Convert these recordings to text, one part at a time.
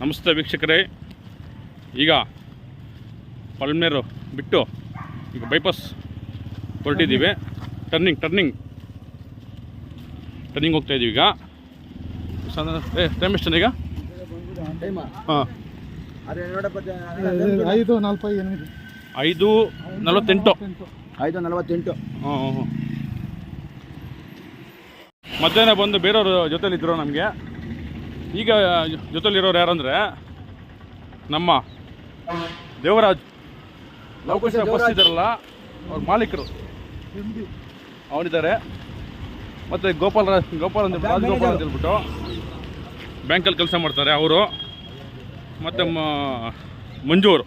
ನಮಸ್ತೆ ವೀಕ್ಷಕರೇ. ಈಗ ಪಲ್ಮೇರು ಬಿಟ್ಟು ಈಗ ಬೈಪಾಸ್ ಹೊರಟಿದ್ದೀವಿ. Turning turning. ಟರ್ನಿಂಗ್ ಹೋಗ್ತಾ ಇದೀವಿ ಈಗ. ಏ ಟೈಮ್ ಎಷ್ಟು ಈಗ? ಹಾಂ. ಐದು ಎನಿಮಿದಿ ಐದು ನಲವತ್ತೆಂಟು. ಐದು ನಲವತ್ತೆಂಟು. ಹ್ಞೂ ಹ್ಞೂ ಹ್ಞೂ ಮಧ್ಯಾಹ್ನ ಬಂದು ಬೇರೆಯವ್ರ ಜೊತೆಲಿದ್ದರು ನಮಗೆ. ಈಗ ಜೊತೆಲಿರೋರು ಯಾರಂದರೆ ನಮ್ಮ ದೇವರಾಜ್. ಲವಕುಶ ಬಸ್ ಇದ್ದಾರಲ್ಲ ಅವ್ರ ಮಾಲೀಕರು. ಅವನಿದ್ದಾರೆ. ಮತ್ತು ಗೋಪಾಲ್ ರಾಜ್ ಗೋಪಾಲ್ ಅಂತ ರಾಜ್ ಗೋಪಾಲ್ ಅಂತ ಹೇಳ್ಬಿಟ್ಟು ಬ್ಯಾಂಕಲ್ಲಿ ಕೆಲಸ ಮಾಡ್ತಾರೆ ಅವರು. ಮತ್ತು ಮ- ಮಂಜು ಅವರು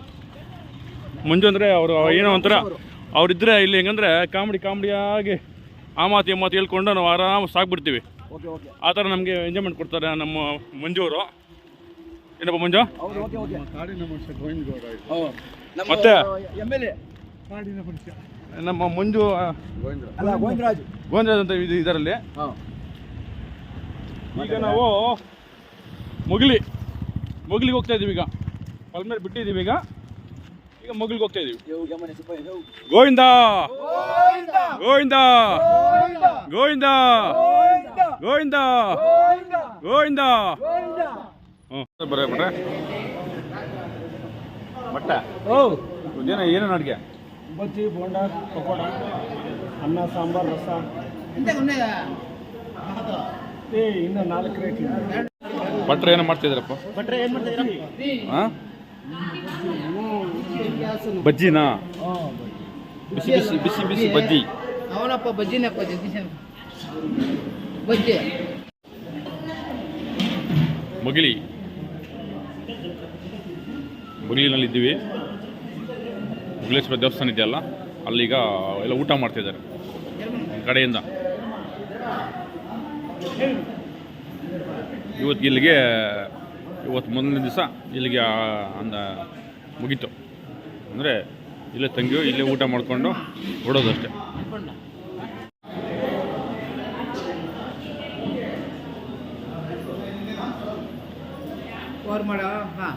ಮಂಜು ಅಂದರೆ ಅವರು ಏನೋ ಒಂಥರ ಅವರಿದ್ದರೆ ಇಲ್ಲಿ ಹೆಂಗಂದ್ರೆ ಕಾಮಿಡಿ ಕಾಮಿಡಿಯಾಗಿ ಆ ಮಾತು ಈ ಮಾತು ಹೇಳ್ಕೊಂಡು ನಾವು ಆರಾಮ ಸಾಕ್ಬಿಡ್ತೀವಿ ಆ ಥರ ನಮಗೆ ಎಂಜಾಯ್ಮೆಂಟ್ ಕೊಡ್ತಾರೆ ನಮ್ಮ ಮಂಜು ಅವರು. ಏನಪ್ಪ ಮಂಜು? ಮತ್ತೆ? ನಮ್ಮ ಮಂಜು ಗೋವಿಂದರಾಜ್. ಅಂತ ಇದು ಇದರಲ್ಲಿ. ಹಾಂ. ಈಗ ನಾವು ಮುಗಿಲಿ. ಮುಗಿಲಿಗೆ ಹೋಗ್ತಾ ಇದ್ದೀವಿ ಈಗ. ಪಲ್ಮೇಲೆ ಬಿಟ್ಟಿದ್ದೀವಿ ಈಗ. ಈಗ ಮುಗಿಲಿಗೆ ಹೋಗ್ತಾ ಇದ್ದೀವಿ ಗೋವಿಂದ. ಗೋವಿಂದ! ಗೋವಿಂದ! ಗೋವಿಂದ! ಗೋವಿಂದ! ಗೋವಿಂದ! ಹ್ಞೂ ಬರ ಬಿಟ್ರೆ ಬಟ್ಟ ಓ! ಏನ ಏನೇನು ಅಡುಗೆ? ಬಜ್ಜಿ ಬೋಂಡ ಪಕೋಡ ಅನ್ನ ಸಾಂಬಾರ್ ರಸ. ಏ ಇನ್ನು ನಾಲ್ಕು ರೇಟ್ ಭಟ್ರೆ ಏನು ಮಾಡ್ತಿದ್ರಪ್ಪ? ಮಾಡ್ತಿದ್ದೀರಪ್ಪ ಭಟ್ರೆ ಏನು ಮಾಡ್ತಿದ್ದೀರಾ? ಹಾಂ? ಬಜ್ಜಿನಾ? ಬಿಸಿ ಬಿಸಿ ಬಿಸಿ ಬಿಸಿ ಬಜ್ಜಿ. ಅವನಪ್ಪ ಬಜ್ಜಿನಪ್ಪ ಜಗದೀಶನ್. ಬಜ್ಜಿ ಮುಗಿಲಿ. ಮುಗಿಲಿನಲ್ಲಿದ್ದೀವಿ ಮುಗಿಲೇಶ್ವರ ದೇವಸ್ಥಾನ ಇದೆಯಲ್ಲ, ಅಲ್ಲೀಗ ಎಲ್ಲ ಊಟ ಮಾಡ್ತಿದ್ದಾರೆ ಕಡೆಯಿಂದ. ಇವತ್ತು ಇಲ್ಲಿಗೆ, ಇವತ್ತು ಮೊದಲನೇ ದಿವಸ ಇಲ್ಲಿಗೆ ಅಂದ, ಮುಗೀತು. ಅಂದರೆ ಇಲ್ಲೇ ತಂಗಿಯು ಇಲ್ಲೇ ಊಟ ಮಾಡಿಕೊಂಡು ಹೊಡೋದಷ್ಟೇ ஓர்மடம் ஆ